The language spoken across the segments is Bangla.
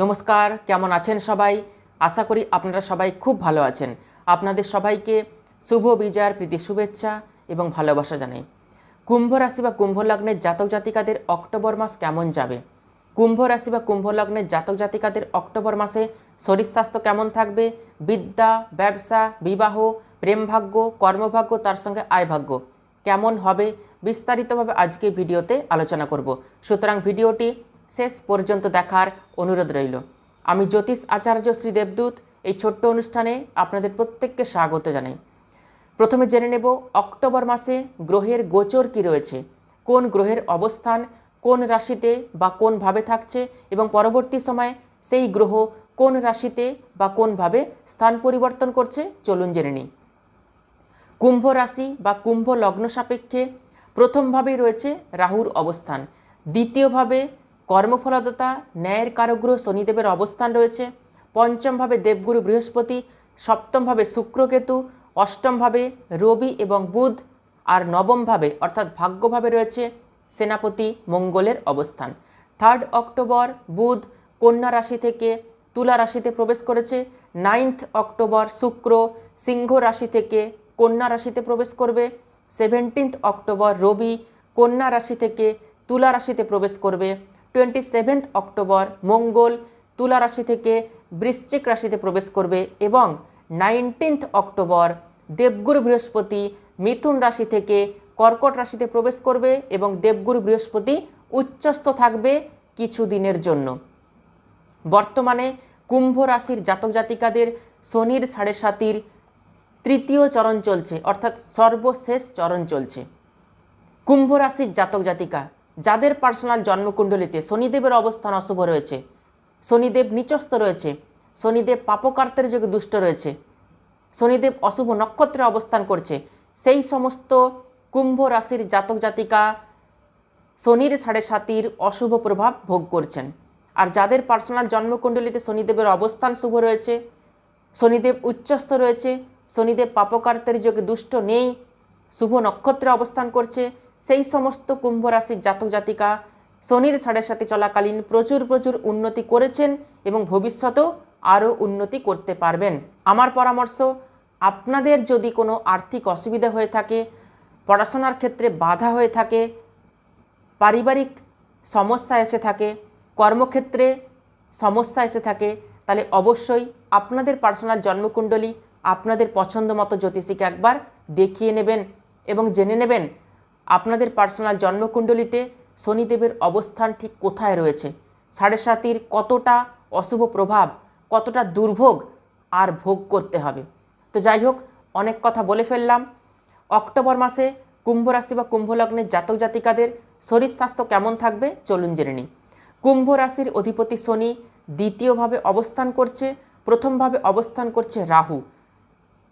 নমস্কার, কেমন আছেন সবাই? আশা করি আপনারা সবাই খুব ভালো আছেন। আপনাদের সবাইকে শুভ বিজয়ার প্রীতি শুভেচ্ছা এবং ভালোবাসা জানাই। কুম্ভ রাশি বা কুম্ভ লগ্নের জাতক জাতিকাদের অক্টোবর মাস কেমন যাবে? কুম্ভ রাশি বা কুম্ভ লগ্নের জাতক জাতিকাদের অক্টোবর মাসে শরীর স্বাস্থ্য কেমন থাকবে? বিদ্যা, ব্যবসা, বিবাহ প্রেমভাগ্য কর্মভাগ্য, তার সঙ্গে আয়ভাগ্য কেমন হবে? বিস্তারিতভাবে আজকে ভিডিওতে আলোচনা করব। সুতরাং ভিডিওটি শেষ পর্যন্ত দেখার অনুরোধ রইল। আমি জ্যোতিষ আচার্য শ্রী দেবদূত, এই ছোট্ট অনুষ্ঠানে আপনাদের প্রত্যেককে স্বাগত জানাই। প্রথমে জেনে নেব, অক্টোবর মাসে গ্রহের গোচর কি রয়েছে? কোন গ্রহের অবস্থান, কোন রাশিতে বা কোনভাবে থাকছে? এবং পরবর্তী সময়ে সেই গ্রহ কোন রাশিতে বা কোনভাবে স্থান পরিবর্তন করছে? চলুন জেনে নিই। কুম্ভ রাশি বা কুম্ভ লগ্ন সাপেক্ষে প্রথমভাবেই রয়েছে রাহুর অবস্থান। দ্বিতীয়ভাবে কর্মফলদাতা, ন্যায়ের কারগ্রহ শনিদেবের অবস্থান রয়েছে। পঞ্চমভাবে দেবগুরু বৃহস্পতি, সপ্তমভাবে শুক্রকেতু, অষ্টমভাবে রবি এবং বুধ, আর নবমভাবে অর্থাৎ ভাগ্যভাবে রয়েছে সেনাপতি মঙ্গলের অবস্থান। থার্ড অক্টোবর, বুধ কন্যা রাশি থেকে তুলা রাশিতে প্রবেশ করেছে। নাইন্থ অক্টোবর, শুক্র সিংহ রাশি থেকে কন্যা রাশিতে প্রবেশ করবে। সেভেন্টিন্থ অক্টোবর, রবি কন্যা রাশি থেকে তুলা রাশিতে প্রবেশ করবে। টোয়েন্টি সেভেন্থ অক্টোবর মঙ্গল তুলা রাশি থেকে বৃশ্চিক রাশিতে প্রবেশ করবে এবং নাইনটিন্থ অক্টোবর দেবগুরু বৃহস্পতি মিথুন রাশি থেকে কর্কট রাশিতে প্রবেশ করবে এবং দেবগুরু বৃহস্পতি উচ্চস্থ থাকবে কিছু দিনের জন্য। বর্তমানে কুম্ভ রাশির জাতক জাতিকাদের শনির সাড়ে সাতির তৃতীয় চরণ চলছে, অর্থাৎ সর্বশেষ চরণ চলছে। কুম্ভ রাশির জাতক জাতিকা যাদের পার্সোনাল জন্মকুণ্ডলিতে শনিদেবের অবস্থান অশুভ রয়েছে, শনিদেব নিচস্থ রয়েছে, শনিদেব পাপকার্তের যোগে দুষ্ট রয়েছে, শনিদেব অশুভ নক্ষত্রে অবস্থান করছে, সেই সমস্ত কুম্ভ রাশির জাতক জাতিকা শনির সাড়ে সাতির অশুভ প্রভাব ভোগ করছেন। আর যাদের পার্সোনাল জন্মকুণ্ডলিতে শনিদেবের অবস্থান শুভ রয়েছে, শনিদেব উচ্চস্থ রয়েছে, শনিদেব পাপকার্তের যোগে দুষ্ট নেই, শুভ নক্ষত্রে অবস্থান করছে সেই সমস্ত কুম্ভ রাশির জাতক জাতিকা শনির সাড়ে সাথে চলাকালীন প্রচুর প্রচুর উন্নতি করেছেন এবং ভবিষ্যতেও আরও উন্নতি করতে পারবেন। আমার পরামর্শ, আপনাদের যদি কোনো আর্থিক অসুবিধা হয়ে থাকে, পড়াশোনার ক্ষেত্রে বাধা হয়ে থাকে, পারিবারিক সমস্যা এসে থাকে, কর্মক্ষেত্রে সমস্যা এসে থাকে, তাহলে অবশ্যই আপনাদের পার্সোনাল জন্মকুণ্ডলী, আপনাদের পছন্দ মতো জ্যোতিষীকে একবার দেখিয়ে নেবেন এবং জেনে নেবেন আপনাদের পার্সোনাল জন্মকুণ্ডলিতে শনিদেবের অবস্থান ঠিক কোথায় রয়েছে? সাড়ে সাতির কতটা অশুভ প্রভাব, কতটা দুর্ভোগ আর ভোগ করতে হবে? তো যাই হোক, অনেক কথা বলে ফেললাম। অক্টোবর মাসে কুম্ভ রাশি বা কুম্ভ লগ্নের জাতক জাতিকাদের শরীর স্বাস্থ্য কেমন থাকবে চলুন জেনে নিই। কুম্ভ রাশির অধিপতি শনি দ্বিতীয়ভাবে অবস্থান করছে, প্রথমভাবে অবস্থান করছে রাহু।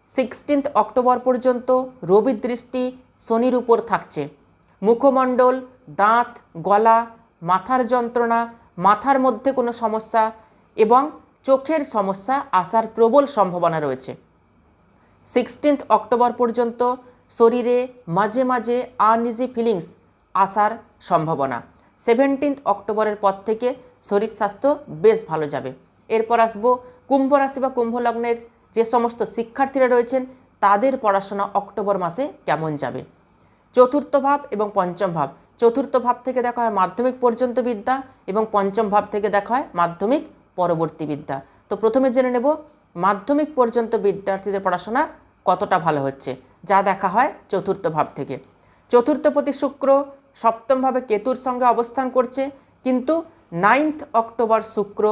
সিক্সটিন্থ অক্টোবর পর্যন্ত রবির দৃষ্টি শনির উপর থাকছে। মুখমণ্ডল, দাঁত, গলা, মাথার যন্ত্রণা, মাথার মধ্যে কোনো সমস্যা এবং চোখের সমস্যা আসার প্রবল সম্ভাবনা রয়েছে। সিক্সটিন্থ অক্টোবর পর্যন্ত শরীরে মাঝে মাঝে আনইজি ফিলিংস আসার সম্ভাবনা। সেভেন্টিন্থ অক্টোবরের পর থেকে শরীর স্বাস্থ্য বেশ ভালো যাবে। এরপর আসব কুম্ভ রাশি বা কুম্ভ লগ্নের যে সমস্ত শিক্ষার্থীরা রয়েছেন, তাদের পড়াশোনা অক্টোবর মাসে কেমন যাবে? চতুর্থ ভাব এবং পঞ্চম ভাব। চতুর্থ ভাব থেকে দেখা হয় মাধ্যমিক পর্যন্ত বিদ্যা এবং পঞ্চম ভাব থেকে দেখা হয় মাধ্যমিক পরবর্তী বিদ্যা। তো প্রথমে জেনে নেব, মাধ্যমিক পর্যন্ত বিদ্যার্থীদের পড়াশোনা কতটা ভালো হচ্ছে, যা দেখা হয় চতুর্থ ভাব থেকে। চতুর্থপতি শুক্র সপ্তমভাবে কেতুর সঙ্গে অবস্থান করছে, কিন্তু নাইন্থ অক্টোবর শুক্র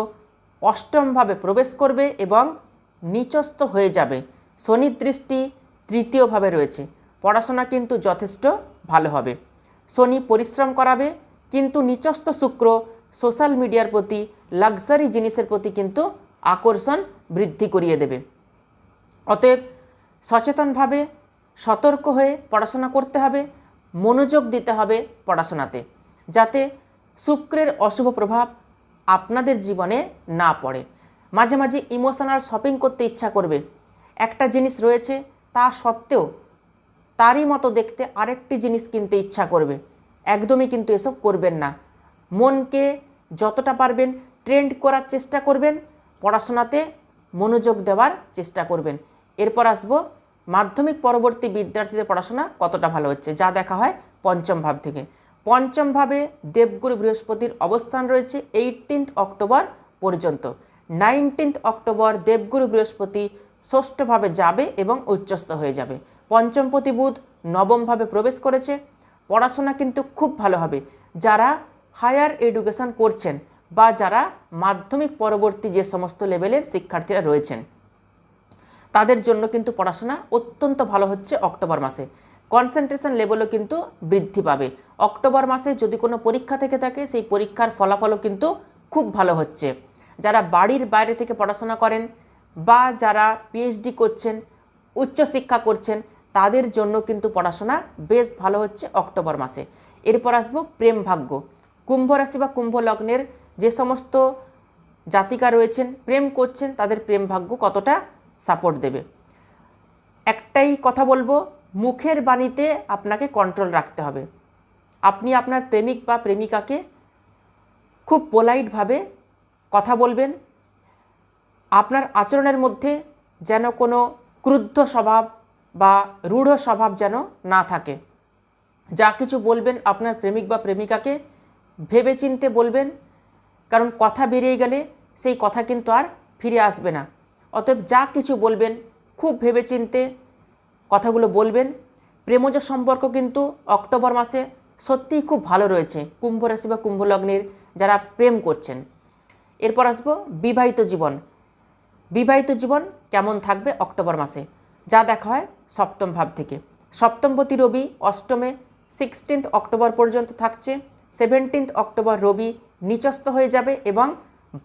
অষ্টমভাবে প্রবেশ করবে এবং নিচস্থ হয়ে যাবে। শনির দৃষ্টি তৃতীয়ভাবে রয়েছে। পড়াশোনা কিন্তু যথেষ্ট ভালো হবে। শনি পরিশ্রম করাবে, কিন্তু নিচস্থ শুক্র সোশ্যাল মিডিয়ার প্রতি, লাক্সারি জিনিসের প্রতি কিন্তু আকর্ষণ বৃদ্ধি করিয়ে দেবে। অতএব সচেতনভাবে সতর্ক হয়ে পড়াশোনা করতে হবে, মনোযোগ দিতে হবে পড়াশোনাতে, যাতে শুক্রের অশুভ প্রভাব আপনাদের জীবনে না পড়ে। মাঝে মাঝে ইমোশনাল শপিং করতে ইচ্ছা করবে। একটা জিনিস রয়েছে, তা সত্ত্বেও তারই মতো দেখতে আরেকটি জিনিস কিনতে ইচ্ছা করবে। একদমই কিন্তু এসব করবেন না। মনকে যতটা পারবেন ট্রেন্ড করার চেষ্টা করবেন, পড়াশোনাতে মনোযোগ দেওয়ার চেষ্টা করবেন। এরপর আসব, মাধ্যমিক পরবর্তী বিদ্যার্থীদের পড়াশোনা কতটা ভালো হচ্ছে, যা দেখা হয় পঞ্চম ভাব থেকে। পঞ্চম ভাবে দেবগুরু বৃহস্পতির অবস্থান রয়েছে এইটিন্থ অক্টোবর পর্যন্ত। নাইনটিন্থ অক্টোবর দেবগুরু বৃহস্পতি ষষ্ঠভাবে যাবে এবং উচ্চস্থ হয়ে যাবে। পঞ্চমপতি বুধ নবমভাবে প্রবেশ করেছে। পড়াশোনা কিন্তু খুব ভালো হবে। যারা হায়ার এডুকেশন করছেন বা যারা মাধ্যমিক পরবর্তী যে সমস্ত লেভেলের শিক্ষার্থীরা রয়েছেন, তাদের জন্য কিন্তু পড়াশোনা অত্যন্ত ভালো হচ্ছে অক্টোবর মাসে। কনসেন্ট্রেশন লেভেলও কিন্তু বৃদ্ধি পাবে। অক্টোবর মাসে যদি কোনো পরীক্ষা থেকে থাকে, সেই পরীক্ষার ফলাফলও কিন্তু খুব ভালো হচ্ছে। যারা বাড়ির বাইরে থেকে পড়াশোনা করেন বা যারা পিএইচডি করছেন উচ্চশিক্ষা করছেন, তাদের জন্য কিন্তু পড়াশোনা বেশ ভালো হচ্ছে অক্টোবর মাসে। এরপর আসব প্রেম ভাগ্য। কুম্ভ রাশি বা কুম্ভ লগ্নের যে সমস্ত জাতিকা রয়েছেন, প্রেম করছেন, তাদের প্রেম ভাগ্য কতটা সাপোর্ট দেবে। একটাই কথা বলব, মুখের বাণীতে আপনাকে কন্ট্রোল রাখতে হবে। আপনি আপনার প্রেমিক বা প্রেমিকাকে খুব পোলাইটভাবে কথা বলবেন, আপনার আচরণের মধ্যে যেন কোনো ক্রুদ্ধ স্বভাব বা রূঢ় স্বভাব যেন না থাকে। যা কিছু বলবেন আপনার প্রেমিক বা প্রেমিকাকে ভেবেচিন্তে বলবেন, কারণ কথা বেরিয়ে গেলে সেই কথা কিন্তু আর ফিরে আসবে না। অতএব যা কিছু বলবেন, খুব ভেবেচিন্তে কথাগুলো বলবেন। প্রেমজ সম্পর্ক কিন্তু অক্টোবর মাসে সত্যিই খুব ভালো রয়েছে। কুম্ভ রাশি বা কুম্ভ লগ্নের যারা প্রেম করছেন এরপর আসব বিবাহিত জীবন। বিবাহিত জীবন কেমন থাকবে অক্টোবর মাসে? যা দেখা হয় সপ্তম ভাব থেকে। সপ্তমপতি রবি অষ্টমে সিক্সটিন্থ অক্টোবর পর্যন্ত থাকছে। সেভেন্টিন্থ অক্টোবর রবি নিচস্থ হয়ে যাবে এবং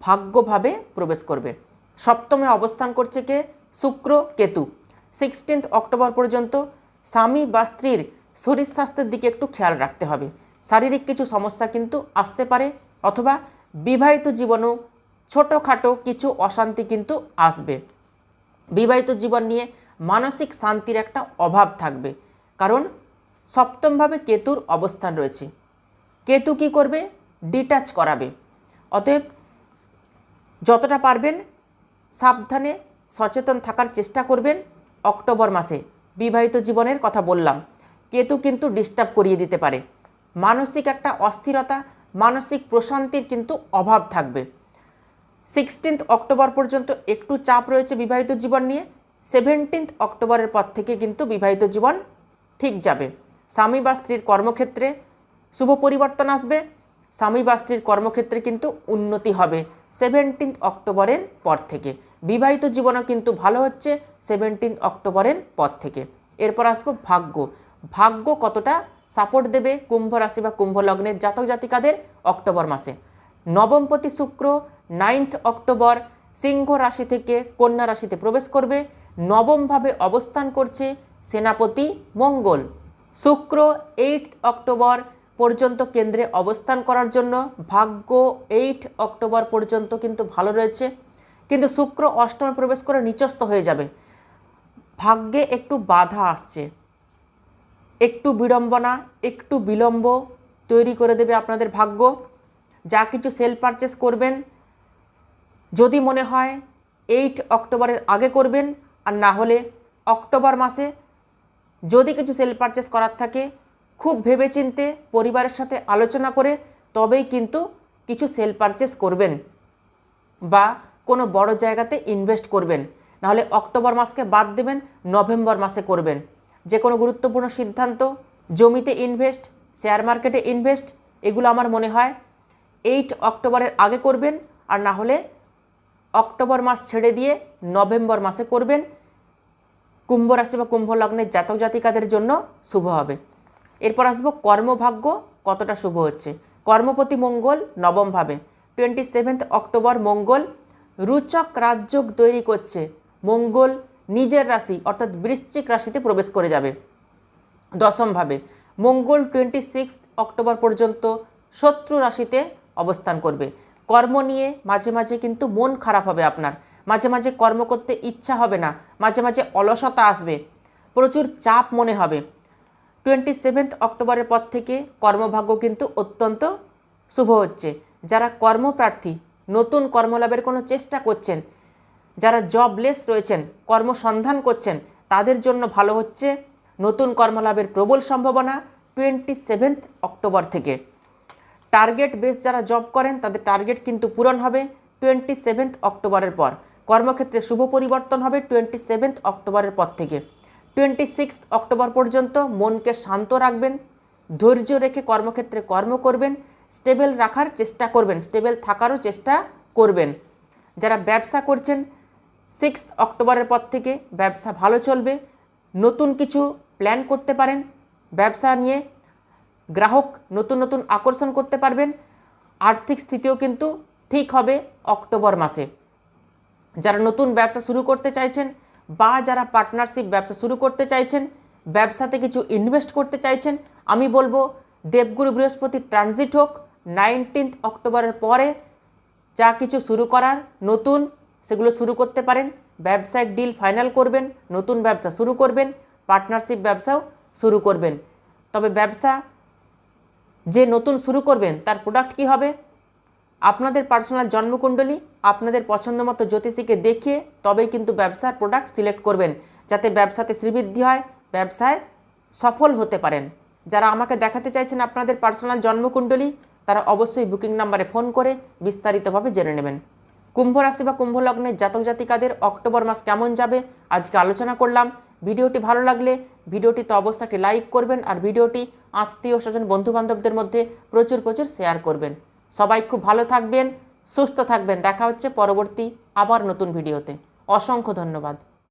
ভাগ্যভাবে প্রবেশ করবে। সপ্তমে অবস্থান করছে কে? শুক্র কেতু। সিক্সটিন্থ অক্টোবর পর্যন্ত স্বামী বা স্ত্রীর শরীর স্বাস্থ্যের দিকে একটু খেয়াল রাখতে হবে। শারীরিক কিছু সমস্যা কিন্তু আসতে পারে অথবা বিবাহিত জীবনেও ছোটোখাটো কিছু অশান্তি কিন্তু আসবে। বিবাহিত জীবন নিয়ে মানসিক শান্তির একটা অভাব থাকবে। কারণ সপ্তমভাবে কেতুর অবস্থান রয়েছে। কেতু কি করবে? ডিটাচ করাবে। অতএব যতটা পারবেন সাবধানে সচেতন থাকার চেষ্টা করবেন অক্টোবর মাসে। বিবাহিত জীবনের কথা বললাম। কেতু কিন্তু ডিস্টার্ব করিয়ে দিতে পারে। মানসিক একটা অস্থিরতা মানসিক প্রশান্তির কিন্তু অভাব থাকবে। সিক্সটিন্থ অক্টোবর পর্যন্ত একটু চাপ রয়েছে বিবাহিত জীবন নিয়ে। সেভেন্টিন্থ অক্টোবরের পর থেকে কিন্তু বিবাহিত জীবন ঠিক যাবে। স্বামী বা স্ত্রীর কর্মক্ষেত্রে শুভ পরিবর্তন আসবে। স্বামী বা স্ত্রীর কর্মক্ষেত্রে কিন্তু উন্নতি হবে সেভেন্টিন্থ অক্টোবরের পর থেকে। বিবাহিত জীবনও কিন্তু ভালো হচ্ছে সেভেন্টিন্থ অক্টোবরের পর থেকে। এরপর আসব ভাগ্য। ভাগ্য কতটা সাপোর্ট দেবে কুম্ভ রাশি বা কুম্ভ লগ্নের জাতক জাতিকাদের অক্টোবর মাসে। নবমপতি শুক্র নাইন্থ অক্টোবর, সিংহ রাশি থেকে কন্যা রাশিতে প্রবেশ করবে। নবমভাবে অবস্থান করছে সেনাপতি মঙ্গল। শুক্র এইট অক্টোবর পর্যন্ত কেন্দ্রে অবস্থান করার জন্য। ভাগ্য এইট অক্টোবর পর্যন্ত কিন্তু ভালো রয়েছে। কিন্তু শুক্র অষ্টমে প্রবেশ করে নিচস্থ হয়ে যাবে। ভাগ্যে একটু বাধা আসছে। একটু বিড়ম্বনা, একটু বিলম্ব তৈরি করে দেবে আপনাদের ভাগ্য। যা কিছু সেল পারচেস করবেন, যদি মনে হয় এইট অক্টোবরের আগে করবেন, আর না হলে অক্টোবর মাসে যদি কিছু সেল পারচেস করার থাকে, খুব ভেবেচিন্তে পরিবারের সাথে আলোচনা করে তবেই কিন্তু কিছু সেল পারচেস করবেন বা কোনো বড় জায়গাতে ইনভেস্ট করবেন। নাহলে অক্টোবর মাসকে বাদ দেবেন, নভেম্বর মাসে করবেন। যে কোনো গুরুত্বপূর্ণ সিদ্ধান্ত, জমিতে ইনভেস্ট শেয়ার মার্কেটে ইনভেস্ট এগুলো আমার মনে হয় এইট অক্টোবরের আগে করবেন আর না হলে অক্টোবর মাস ছেড়ে দিয়ে নভেম্বর মাসে করবেন। কুম্ভ রাশি বা কুম্ভ লগ্নের জাতক জাতিকাদের জন্য শুভ হবে। এরপর আসব কর্মভাগ্য, কতটা শুভ হচ্ছে? কর্মপতি মঙ্গল নবমভাবে টোয়েন্টি সেভেন্থ অক্টোবর মঙ্গল, রুচক রাজযোগ তৈরি করছে। মঙ্গল নিজের রাশি, অর্থাৎ বৃশ্চিক রাশিতে প্রবেশ করে যাবে। দশমভাবে, মঙ্গল টোয়েন্টি সিক্স অক্টোবর পর্যন্ত শত্রু রাশিতে অবস্থান করবে। কর্ম নিয়ে মাঝে মাঝে কিন্তু মন খারাপ হবে আপনার। মাঝে মাঝে কর্ম করতে ইচ্ছা হবে না। মাঝে মাঝে অলসতা আসবে। প্রচুর চাপ মনে হবে। টোয়েন্টি সেভেন্থ অক্টোবরের পর থেকে কর্মভাগ্য কিন্তু অত্যন্ত শুভ হচ্ছে। যারা কর্মপ্রার্থী, নতুন কর্মলাভের কোনো চেষ্টা করছেন যারা জবলেস রয়েছেন, কর্মসন্ধান করছেন, তাদের জন্য ভালো হচ্ছে নতুন কর্মলাভের প্রবল সম্ভাবনা টোয়েন্টি সেভেন্থ অক্টোবর থেকে। টার্গেট বেস যারা জব করেন, তাদের টার্গেট কিন্তু পূরণ হবে টোয়েন্টি সেভেন্থ অক্টোবরের পর। কর্মক্ষেত্রে শুভ পরিবর্তন হবে টোয়েন্টি সেভেন্থ অক্টোবরের পর থেকে। টোয়েন্টি সিক্স অক্টোবর পর্যন্ত মনকে শান্ত রাখবেন, ধৈর্য রেখে কর্মক্ষেত্রে কর্ম করবেন স্টেবল রাখার চেষ্টা করবেন স্টেবল থাকারও চেষ্টা করবেন। যারা ব্যবসা করছেন সিক্স অক্টোবরের পর থেকে ব্যবসা ভালো চলবে, নতুন কিছু প্ল্যান করতে পারেন, ব্যবসা নিয়ে গ্রাহক নতুন নতুন আকর্ষণ করতে পারবেন, আর্থিক স্থিতিও কিন্তু ঠিক হবে অক্টোবর মাসে। যারা নতুন ব্যবসা শুরু করতে চাইছেন বা যারা পার্টনারশিপ ব্যবসা শুরু করতে চাইছেন, ব্যবসাতে কিছু ইনভেস্ট করতে চাইছেন, আমি বলব দেবগুরু বৃহস্পতি ট্রানজিট হোক নাইনটিন্থ অক্টোবরের পরে যা কিছু শুরু করার, নতুন সেগুলো শুরু করতে পারেন, ব্যবসায়িক ডিল ফাইনাল করবেন, নতুন ব্যবসা শুরু করবেন পার্টনারশিপ ব্যবসাও শুরু করবেন। তবে ব্যবসা যে নতুন শুরু করবেন, তার প্রোডাক্ট কি হবে? আপনাদের পার্সোনাল জন্মকুণ্ডলী, আপনাদের পছন্দ মতো জ্যোতিষীকে দেখিয়ে তবেই কিন্তু ব্যবসার প্রোডাক্ট সিলেক্ট করবেন, যাতে ব্যবসাতে শ্রীবৃদ্ধি হয়, ব্যবসায় সফল হতে পারেন। যারা আমাকে দেখাতে চাইছেন আপনাদের পার্সোনাল জন্মকুণ্ডলী, তারা অবশ্যই বুকিং নাম্বারে ফোন করে বিস্তারিতভাবে জেনে নেবেন। কুম্ভ রাশি বা কুম্ভ লগ্নের জাতক জাতিকাদের অক্টোবর মাস কেমন যাবে আজকে আলোচনা করলাম। ভিডিওটি ভালো লাগলে ভিডিওটি তো অবশ্যই লাইক করবেন আর ভিডিওটি আত্মীয় স্বজন বন্ধুবান্ধবদের মধ্যে প্রচুর প্রচুর শেয়ার করবেন। সবাই খুব ভালো থাকবেন, সুস্থ থাকবেন। দেখা হচ্ছে পরবর্তী আবার নতুন ভিডিওতে। অসংখ্য ধন্যবাদ।